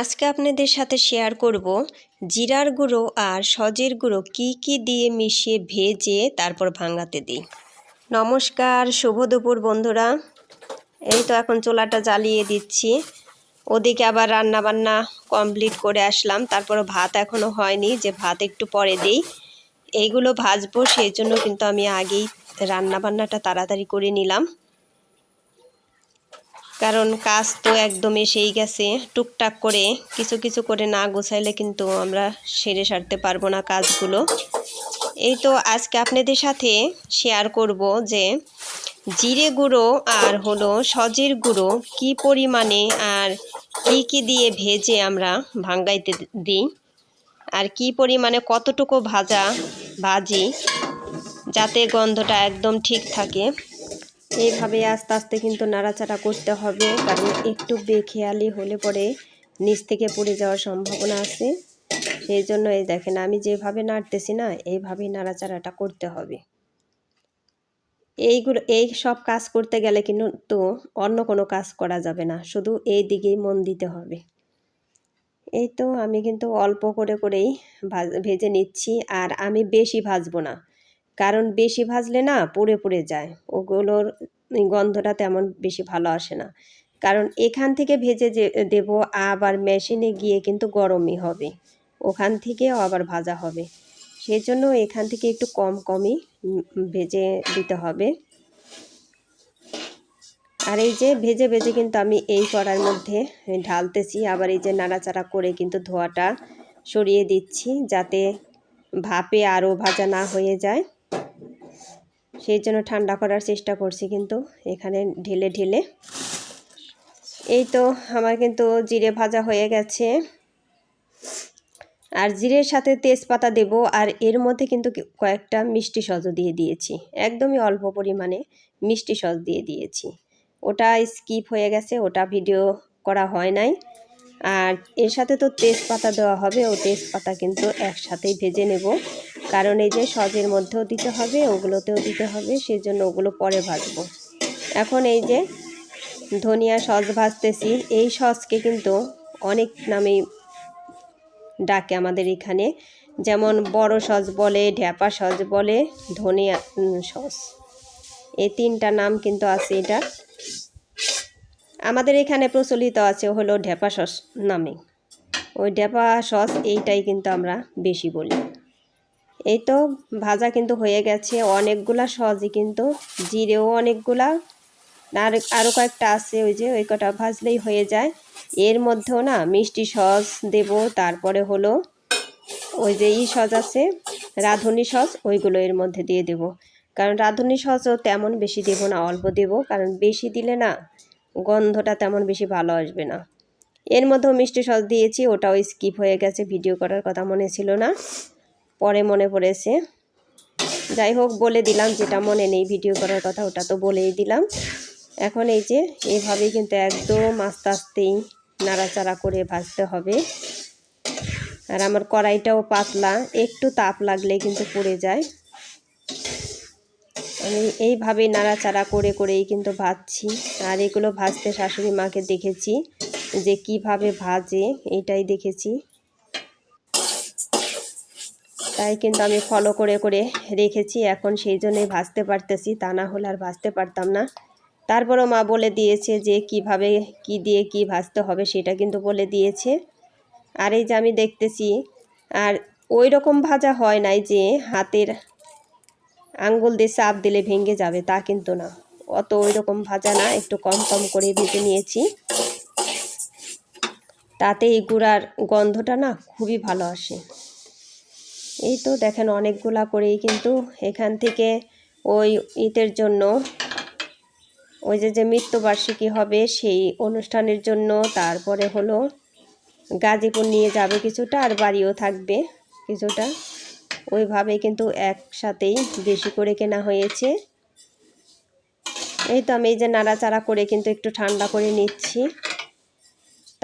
আজকে আপনাদের সাথে শেয়ার করব জিরার গুঁড়ো আর সজের গুঁড়ো কি কি দিয়ে মিশিয়ে ভেজে তারপর ভাঙাতে দিই। নমস্কার, শুভ দুপুর বন্ধুরা। এই তো এখন চোলাটা জ্বালিয়ে দিচ্ছি। ওদিকে আবার রান্না বান্না কমপ্লিট করে আসলাম। তারপর ভাত এখনও হয়নি, যে ভাত একটু পরে দিই। এইগুলো ভাজবো, সেই জন্য কিন্তু আমি আগেই রান্না বান্নাটা তাড়াতাড়ি করে নিলাম। কারণ কাজ তো একদম এসেই গেছে। টুকটাক করে কিছু কিছু করে না গোছাইলে কিন্তু আমরা সেরে সারতে পারব না কাজগুলো। এই তো আজকে আপনাদের সাথে শেয়ার করব যে, জিরে গুঁড়ো আর হলো সজের গুঁড়ো কি পরিমাণে আর কি কি দিয়ে ভেজে আমরা ভাঙ্গাইতে দিই আর কি পরিমাণে কতটুকু ভাজা ভাজি যাতে গন্ধটা একদম ঠিক থাকে। এইভাবে আস্তে আস্তে কিন্তু নাড়াচাড়া করতে হবে, কারণ একটু বেখেয়ালি হলে পরে নিচ থেকে পড়ে যাওয়ার সম্ভাবনা আছে। সেই জন্য এই দেখেন, আমি যেভাবে নাড়তেছি না, এইভাবেই নাড়াচাড়াটা করতে হবে। এইগুলো, এই সব কাজ করতে গেলে কিন্তু তো অন্য কোনো কাজ করা যাবে না, শুধু এই দিকেই মন দিতে হবে। এই তো আমি কিন্তু অল্প করে করেই ভেজে নিচ্ছি, আর আমি বেশি ভাজবো না। কারণ বেশি ভাজলে না পুড়ে পড়ে যায়। ওগুলোর গন্ধটা তেমন বেশি ভালো আসে না। কারণ এখান থেকে ভেজে যে, দেব আবার মেশিনে গিয়ে কিন্তু গরমই হবে। ওখান থেকেও আবার ভাজা হবে। সেই জন্য এখান থেকে একটু কম কমই ভেজে দিতে হবে। আর এই যে ভেজে ভেজে কিন্তু আমি এই কড়ার মধ্যে ঢালতেছি। আবার এই যে নাড়াচাড়া করে কিন্তু ধোয়াটা সরিয়ে দিচ্ছি যাতে ভাপে আরও ভাজা না হয়ে যায়। সেই জন্য ঠান্ডা করার চেষ্টা করছি কিন্তু এখানে ঢেলে ঢেলে। এই তো আমার কিন্তু জিরে ভাজা হয়ে গেছে। আর জিরের সাথে তেজপাতা দেব আর এর মধ্যে কিন্তু কয়েকটা মিষ্টি সজও দিয়ে দিয়েছি। একদমই অল্প পরিমাণে মিষ্টি সজ দিয়ে দিয়েছি। ওটা স্কিপ হয়ে গেছে, ওটা ভিডিও করা হয় নাই। আর এর সাথে তো তেজপাতা দেওয়া হবে, ও তেজপাতা কিন্তু একসাথেই ভেজে নেব। কারণ এই যে সজের মধ্যেও দিতে হবে, ওগুলোতেও দিতে হবে সেই জন্য ওগুলো পরে ভাজবো। এখন এই যে ধনিয়া সস ভাজতেছি, এই সসকে কিন্তু অনেক নামে ডাকে আমাদের এখানে। যেমন বড় সস বলে, ঢ্যাপা সস বলে, ধনিয়া সস। এই তিনটা নাম কিন্তু আছে এটা। আমাদের এখানে প্রচলিত আছে হলো ঢেপা সস নামে। ওই ঢেপা সস এইটাই কিন্তু আমরা বেশি বলি। এই তো ভাজা কিন্তু হয়ে গেছে, অনেকগুলা সসই কিন্তু, জিরেও অনেকগুলা, আর আরও কয়েকটা আছে, ওই যে ওই কটা ভাজলেই হয়ে যায়। এর মধ্যেও না মিষ্টি সস দেব, তারপরে হলো ওই যে ই সস আছে, রাঁধুনি সস, ওইগুলো এর মধ্যে দিয়ে দেব। কারণ রাঁধুনি সসও তেমন বেশি দেব না, অল্প দেব, কারণ বেশি দিলে না গন্ধটা তেমন বেশি ভালো আসবে না। এর মধ্যেও মিষ্টি সস দিয়েছি, ওটাও স্কিপ হয়ে গেছে, ভিডিও করার কথা মনে ছিল না। পরে মনে পড়েছে। যাই হোক, বলে দিলাম যেটা মনে নেই ভিডিও করার কথা, ওটা তো বলেই দিলাম। এখন এই যে এইভাবেই কিন্তু একদম আস্তে আস্তেই নাড়াচাড়া করে ভাজতে হবে। আর আমার কড়াইটাও পাতলা, একটু তাপ লাগলে কিন্তু পড়ে যায়। আমি এইভাবেই নাড়াচাড়া করে করেই কিন্তু ভাজছি। আর এগুলো ভাজতে শাশুড়ি মাকে দেখেছি যে কীভাবে ভাজে, এটাই দেখেছি। তাই কিন্তু আমি ফলো করে করে রেখেছি। এখন সেই জন্যই ভাজতে পারতেছি, তা না হলে আর ভাজতে পারতাম না। তারপরও মা বলে দিয়েছে যে কীভাবে, কি দিয়ে কি ভাজতে হবে সেটা কিন্তু বলে দিয়েছে। আর এই যে আমি দেখতেছি, আর ওই রকম ভাজা হয় নাই যে হাতের আঙ্গুল দিয়ে চাপ দিলে ভেঙে যাবে, তা কিন্তু না। অত ওই রকম ভাজা না, একটু কম কম করে ভেজে নিয়েছি। তাতে এই গুঁড়ার গন্ধটা না খুবই ভালো আসে। এই তো দেখেন অনেকগুলা করেই কিন্তু এখান থেকে ওই ঈদের জন্য ওই যে যে মৃত্যুবার্ষিকী হবে সেই অনুষ্ঠানের জন্য তারপরে হলো গাজীপুর নিয়ে যাবে কিছুটা আর বাড়িও থাকবে কিছুটা। ওইভাবে কিন্তু একসাথেই বেশি করে কেনা হয়েছে। এই তো আমি এই যে নাড়াচাড়া করে কিন্তু একটু ঠান্ডা করে নিচ্ছি।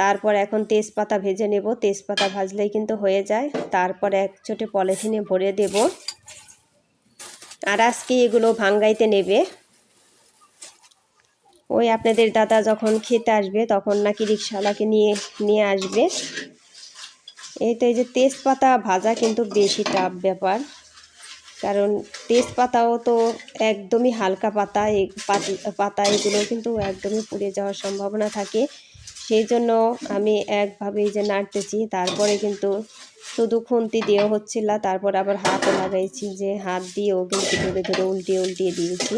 তারপর এখন তেজপাতা ভেজে নেব। তেজপাতা ভাজলেই কিন্তু হয়ে যায়। তারপর এক চোটে পলিথিনে ভরে দেব। আর আজকে এগুলো ভাঙ্গাইতে নেবে। ওই আপনাদের দাদা যখন খেতে আসবে, তখন নাকি রিক্সাওয়ালাকে নিয়ে নিয়ে আসবে। এই তো এই যে তেজপাতা ভাজা কিন্তু বেশি টাফ ব্যাপার। কারণ তেজপাতাও তো একদমই হালকা পাতা, এই পাতা এগুলো কিন্তু একদমই পুড়ে যাওয়ার সম্ভাবনা থাকে। সেই জন্য আমি একভাবেই যে নাড়তেছি, তারপরে কিন্তু শুধু খুন্তি দিয়েও হচ্ছিল তারপর আবার হাতও লাগাইছি যে হাত দিয়েও কিন্তু ধরে ধরে উল্টিয়ে উল্টিয়ে দিয়েছি।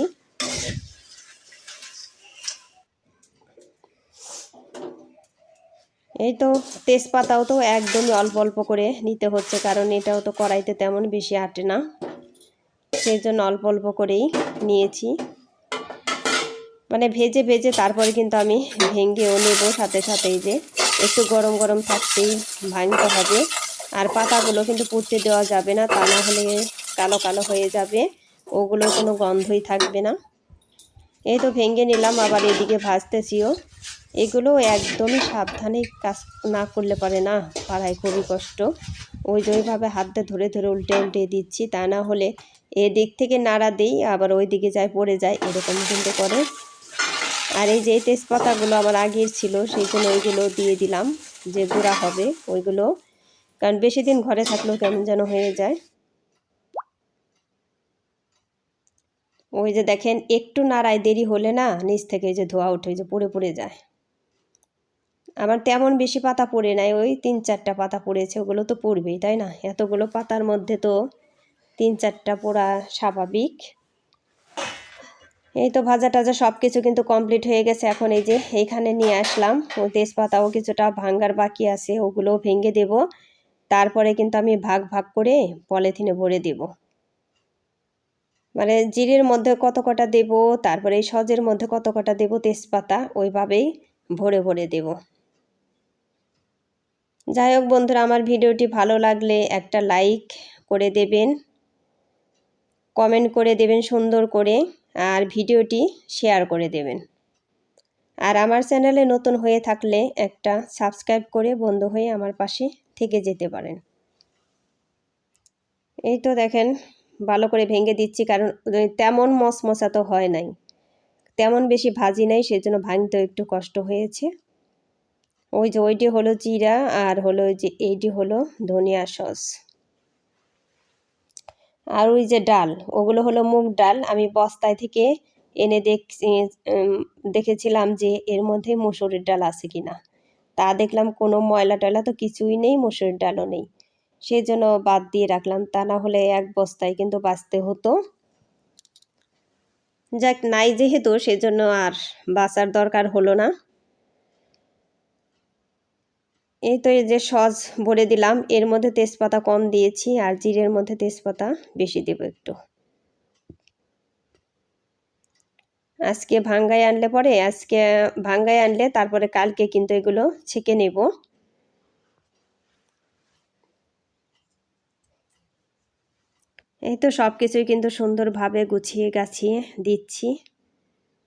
এই তো তেজপাতাও তো একদমই অল্প অল্প করে নিতে হচ্ছে, কারণ এটাও তো কড়াইতে তেমন বেশি আটে না। সেই জন্য অল্প অল্প করেই নিয়েছি। মানে ভেজে ভেজে তারপরে কিন্তু আমি ভেঙেও নেব সাথে সাথেই যে একটু গরম গরম থাকতেই ভাঙতে হবে। আর পাতাগুলো কিন্তু পুড়তে দেওয়া যাবে না, তা না হলে কালো কালো হয়ে যাবে। ওগুলো কোনো গন্ধই থাকবে না। এই তো ভেঙে নিলাম, আবার এদিকে ভাজতেছিও। এগুলো একদমই সাবধানে কাজ না করলে পারে না পাড়ায় খুবই কষ্ট। ওই যে হাতটা ধরে ধরে উল্টে উল্টে দিচ্ছি, তা না হলে এদিক থেকে নাড়া দিই, আবার ওই দিকে যায়, পড়ে যায়, এরকম কিন্তু করে। আর এই যে তেজপাতাগুলো আমার আগের ছিল সেই জন্য ওইগুলো দিয়ে দিলাম, যে গুঁড়া হবে ওইগুলো। কারণ বেশি দিন ঘরে থাকলেও কেমন যেন হয়ে যায়। ওই যে দেখেন, একটু নাড়ায় দেরি হলে না নিচ থেকে যে ধোয়া ওই যে পড়ে পড়ে যায়। আমার তেমন বেশি পাতা পড়ে নাই, ওই তিন চারটা পাতা পড়েছে, ওগুলো তো পড়বেই, তাই না? এতগুলো পাতার মধ্যে তো তিন চারটা পোড়া স্বাভাবিক। এই তো ভাজা টাজা সব কিছু কিন্তু কমপ্লিট হয়ে গেছে। এখন এই যে এইখানে নিয়ে আসলাম। ও তেজপাতাও কিছুটা ভাঙ্গার বাকি আছে, ওগুলোও ভেঙে দেব। তারপরে কিন্তু আমি ভাগ ভাগ করে পলিথিনে ভরে দেব। মানে জিরের মধ্যে কত কটা দেব, তারপরে এই সজের মধ্যে কত কটা দেব তেজপাতা, ওইভাবেই ভরে ভরে দেব। যাই হোক বন্ধুরা, আমার ভিডিওটি ভালো লাগলে একটা লাইক করে দেবেন কমেন্ট করে দেবেন সুন্দর করে। আর ভিডিওটি শেয়ার করে দেবেন। আর আমার চ্যানেলে নতুন হয়ে থাকলে একটা সাবস্ক্রাইব করে বন্ধু হয়ে আমার পাশে থেকে যেতে পারেন। এই তো দেখেন, ভালো করে ভেঙে দিচ্ছি কারণ তেমন মশমশা তো হয় নাই। তেমন বেশি ভাজি নাই, সেজন্য ভাঙতে একটু কষ্ট হয়েছে। ওই যে ওইটি হলো জিরা আর হলো যে এইটি হলো ধনিয়া সস। আর ওই যে ডাল, ওগুলো হলো মুগ ডাল। আমি বস্তায় থেকে এনে দেখ দেখেছিলাম যে এর মধ্যে মুসুরির ডাল আছে কিনা। তা দেখলাম কোনো ময়লা টয়লা তো কিছুই নেই, মুসুরির ডালও নেই। সেই জন্য বাদ দিয়ে রাখলাম। তা না হলে এক বস্তায় কিন্তু বাঁচতে হতো। যাক, নাই যেহেতু, সেজন্য আর বাঁচার দরকার হলো না। এই তো এই যে সজ ভরে দিলাম, এর মধ্যে তেজপাতা কম দিয়েছি আর জিরের মধ্যে তেজপাতা বেশি দেব একটু। আজকে ভাঙ্গায় আনলে পরে, আজকে ভাঙ্গায় আনলে তারপরে কালকে কিন্তু এগুলো ছেঁকে নেব। এই তো সব কিছুই কিন্তু সুন্দরভাবে গুছিয়ে গাছিয়ে দিচ্ছি।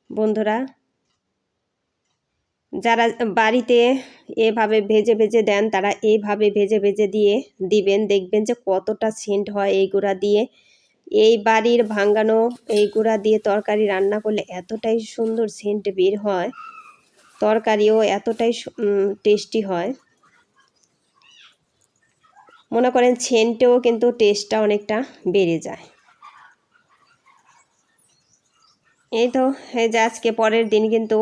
বন্ধুরা যারা বাড়িতে এভাবে ভেজে ভেজে দেন, তারা এইভাবে ভেজে ভেজে দিয়ে দিবেন। দেখবেন যে কতটা সেন্ট হয় এই গুঁড়া দিয়ে। এই বাড়ির ভাঙ্গানো এই গুঁড়া দিয়ে তরকারি রান্না করলে এতটাই সুন্দর সেন্ট বের হয়। তরকারিও এতটাই টেস্টি হয়। মনে করেন সেন্টেও কিন্তু টেস্টটা অনেকটা বেড়ে যায়। এই তো, এই যে আজকে পরের দিন কিন্তু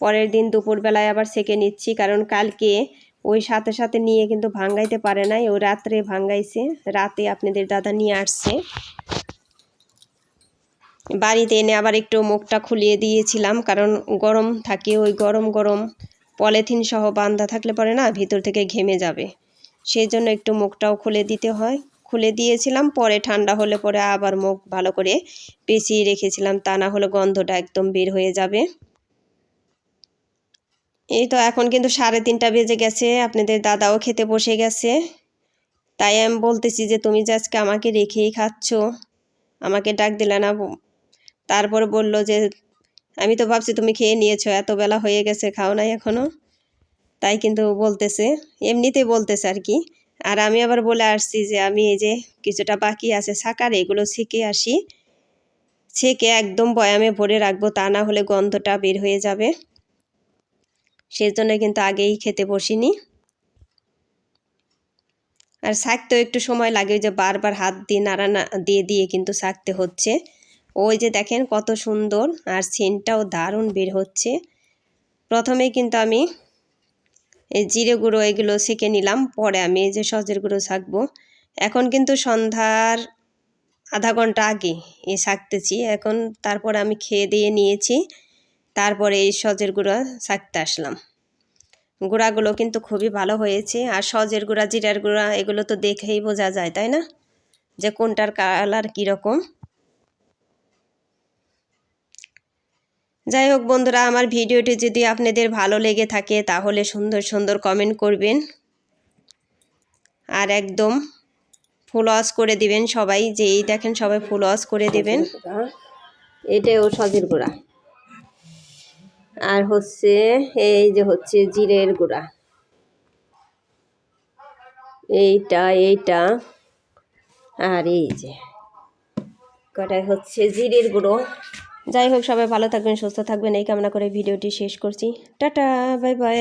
পরের দিন দুপুরবেলায় আবার সেকে নিচ্ছি, কারণ কালকে ওই সাথে সাথে নিয়ে কিন্তু ভাঙ্গাইতে পারে নাই, ও রাত্রে ভাঙ্গাইছে। রাতে আপনাদের দাদা নিয়ে আসছে। বাড়িতে এনে আবার একটু মুখটা খুলিয়ে দিয়েছিলাম, কারণ গরম থাকে, ওই গরম গরম পলিথিন সহ বান্ধা থাকলে পরে না ভিতর থেকে ঘেমে যাবে। সেই জন্য একটু মুখটাও খুলে দিতে হয়। খুলে দিয়েছিলাম, পরে ঠান্ডা হলে পরে আবার মুখ ভালো করে পেঁচিয়ে রেখেছিলাম, তা না হলে গন্ধটা একদম বের হয়ে যাবে। এই তো এখন কিন্তু সাড়ে তিনটা বেজে গেছে, আপনাদের দাদাও খেতে বসে গেছে। তাই আমি বলতেছি যে, তুমি যে আজকে আমাকে রেখেই খাচ্ছ, আমাকে ডাক দিলে না? তারপর বলল যে, আমি তো ভাবছি তুমি খেয়ে নিয়েছো, এত বেলা হয়ে গেছে, খাও নাই এখনও তাই কিন্তু বলতেছে এমনিতে বলতেছে আর কি। আর আমি আবার বলে আসছি যে, আমি এই যে কিছুটা বাকি আছে, সাকার এগুলো শিখে আসি। ছেঁকে একদম বয়ামে ভরে রাখব, তা না হলে গন্ধটা বের হয়ে যাবে। সেজন্য কিন্তু আগেই খেতে বসিনি। আর শাকতেও একটু সময় লাগে যে বারবার হাত দিয়ে নাড়া দিয়ে দিয়ে কিন্তু শাকতে হচ্ছে। ওই যে দেখেন কত সুন্দর, আর সেন্টটাও দারুণ বের হচ্ছে। প্রথমে কিন্তু আমি এই জিরে গুঁড়ো এগুলো শিখে নিলাম, পরে আমি যে সজের গুঁড়ো শাকবো। এখন কিন্তু সন্ধ্যার আধা ঘণ্টা আগে এ শাকতেছি, এখন তারপরে আমি খেয়ে দিয়ে নিয়েছি। তারপরে এই সজের গুঁড়া শাকতে আসলাম। গুঁড়াগুলো কিন্তু খুবই ভালো হয়েছে। আর সজের গুঁড়া, জিরার গুঁড়া, এগুলো তো দেখেই বোঝা যায়, তাই না? যে কোনটার কালার কীরকম। যাই হোক বন্ধুরা, আমার ভিডিওটি যদি আপনাদের ভালো লেগে থাকে, তাহলে সুন্দর সুন্দর কমেন্ট করবেন। আর একদম ফুল ওয়াশ করে দিবেন সবাই যে এই দেখেন সবাই ফুল ওয়াশ করে দিবেন। এটাও সজের গুঁড়া। আর হচ্ছে এই যে হচ্ছে জিরের গুঁড়া। এইটা এইটা আর এই যে কটাই হচ্ছে জিরের গুঁড়ো। যাই হোক, সবাই ভালো থাকবেন, সুস্থ থাকবেন। এই কামনা করে ভিডিওটি শেষ করছি। Tata, bye bye.